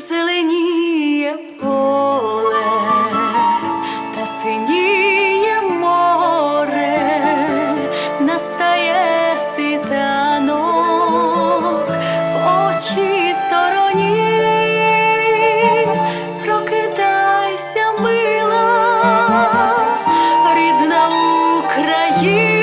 зеленіє поле та синіє море, настає світанок в очі стороні, прокидайся, мила, рідна Україна.